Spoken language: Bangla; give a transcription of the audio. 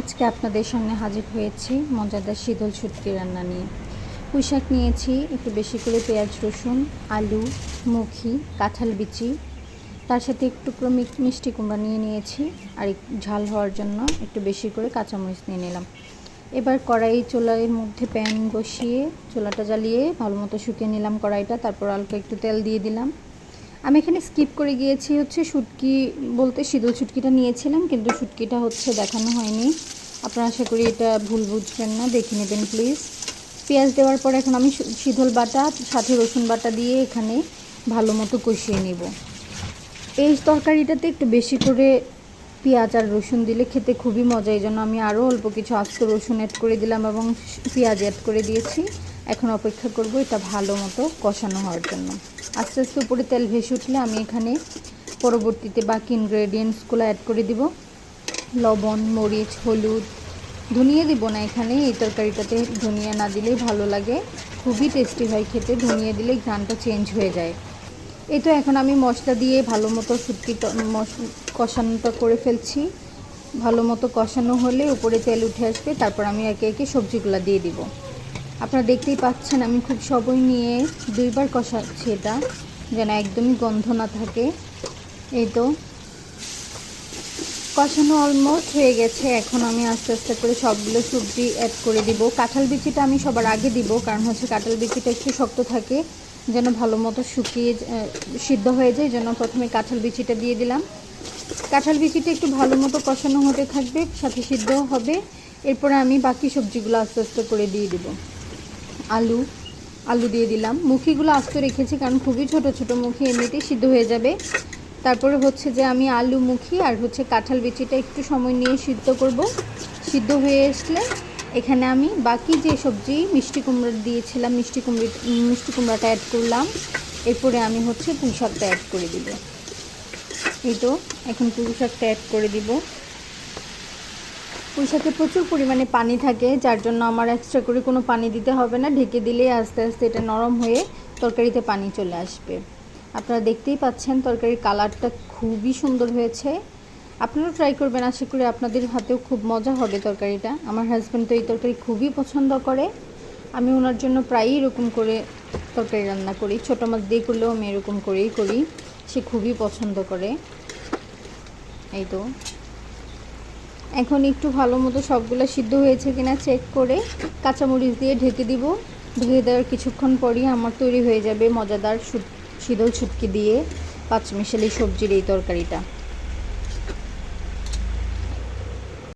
আজকে আপনাদের সামনে হাজির হয়েছি মজাদার শীতল শুটকি রান্না নিয়ে। পুঁই শাক নিয়েছি, একটু বেশি করে পেঁয়াজ, রসুন, আলু, মুখি, কাঁঠাল বিচি। তার সাথে একটু মিষ্টি কুমড়া নিয়ে নিয়েছি আর ঝাল হওয়ার জন্য একটু বেশি করে কাঁচামরিচ নিয়ে নিলাম। এবার কড়াই চুলার মধ্যে প্যান বসিয়ে চোলাটা জ্বালিয়ে ভালো মতো শুকিয়ে নিলাম কড়াইটা, তারপর অল্প একটু তেল দিয়ে দিলাম। আমি এখানে স্কিপ করে গিয়েছি হচ্ছে শুটকি বলতে শীতল শুটকিটা নিয়েছিলাম, কিন্তু শুটকিটা হচ্ছে দেখানো হয়নি। আপনারা আশা করি এটা ভুল বুঝবেন না, দেখে নেবেন প্লিজ পেঁয়াজ দেওয়ার পর এখন আমি শীতল বাটা, সাথে রসুন বাটা দিয়ে এখানে ভালো মতো কষিয়ে নেব। এই তরকারিটাতে একটু বেশি করে পেঁয়াজ আর রসুন দিলে খেতে খুবই মজা, এই জন্য আমি আরও অল্প কিছু আস্ত রসুন অ্যাড করে দিলাম এবং পেঁয়াজ অ্যাড করে দিয়েছি। এখন অপেক্ষা করব এটা ভালো মতো কষানো হওয়ার জন্য। আস্তে আস্তে উপরে তেল ভেসে উঠলে আমি এখানে পরবর্তীতে বাকি ইনগ্রেডিয়েন্টসগুলো অ্যাড করে দিব। লবণ, মরিচ, হলুদ, ধনিয়া দিব না এখানে, এই তরকারিটাতে ধনিয়া না দিলেই ভালো লাগে। খুবই টেস্টি হয় খেতে, ধনিয়া দিলে ঘ্রানটা চেঞ্জ হয়ে যায়। এই তো এখন আমি মশলা দিয়ে ভালো মতো মশ- কষানোটা করে ফেলছি। ভালো মতো কষানো হলে উপরে তেল উঠে আসবে, তারপর আমি একে একে সবজিগুলো দিয়ে দিব। আপনারা দেখতেই পাচ্ছেন, আমি খুব সবই নিয়ে দুইবার কষাচ্ছি এটা, যেন একদমই গন্ধ না থাকে। এই তো। কষানো অলমোস্ট হয়ে গেছে, এখন আমি আস্তে আস্তে করে সবগুলো সবজি অ্যাড করে দিব। কাঁঠাল বিচিটা আমি সবার আগে দিব, কারণ হচ্ছে কাঁঠাল বিচিটা একটু শক্ত থাকে, যেন ভালো মতো শুকিয়ে সিদ্ধ হয়ে যায়, যেন প্রথমে কাঁঠাল বিচিটা দিয়ে দিলাম। কাঁঠাল বিচিটা একটু ভালো মতো কষানো হতে থাকবে, সাথে সিদ্ধ হবে। এরপরে আমি বাকি সবজিগুলো আস্তে আস্তে করে দিয়ে দিব। আলু আলু দিয়ে দিলাম। মুখিগুলো আস্ত রেখেছি কারণ খুবই ছোট ছোট মুখি এমনিতেই সিদ্ধ হয়ে যাবে। তারপরে হচ্ছে যে আমি আলু মুখি আর হচ্ছে কাঁঠাল বিচিটা একটু সময় নিয়ে সিদ্ধ করব। সিদ্ধ হয়ে আসলে এখানে আমি বাকি যে সবজি, মিষ্টি কুমড়া দিয়েছিলাম, মিষ্টি কুমড়ি, মিষ্টি কুমড়াটা অ্যাড করলাম। এরপরে আমি হচ্ছে পুঁই শাকটা অ্যাড করে দিব। এই তো, এখন পুঁই শাকটা অ্যাড করে দিব। পুঁই শাকে প্রচুর পরিমাণে পানি থাকে, যার জন্য আমার এক্সট্রা করে কোনো পানি দিতে হবে না। ঢেকে দিলে আস্তে আস্তে এটা নরম হয়ে তরকারিতে পানি চলে আসবে। আপনারা দেখতেই পাচ্ছেন তরকারির কালারটা খুবই সুন্দর হয়েছে। আপনারাও ট্রাই করবেন, আশা করি আপনাদের হাতেও খুব মজা হবে তরকারিটা। আমার হাজব্যান্ড তো এই তরকারি খুবই পছন্দ করে। আমি ওনার জন্য প্রায়ই এরকম করে তরকারি রান্না করি। ছোটো মাছ দিয়ে করলেও আমি এরকম করেই করি। সে খুবই পছন্দ করে। এই তো। এখন একটু ভালো মতো সবগুলো সিদ্ধ হয়েছে কিনা চেক করে কাঁচামরিচ দিয়ে ঢেকে দিব। ঢেকে দেওয়ার কিছুক্ষণ পরই আমার তৈরি হয়ে যাবে মজাদার শীতল ছুটকি দিয়ে পাঁচমিশালি সবজির এই তরকারিটা।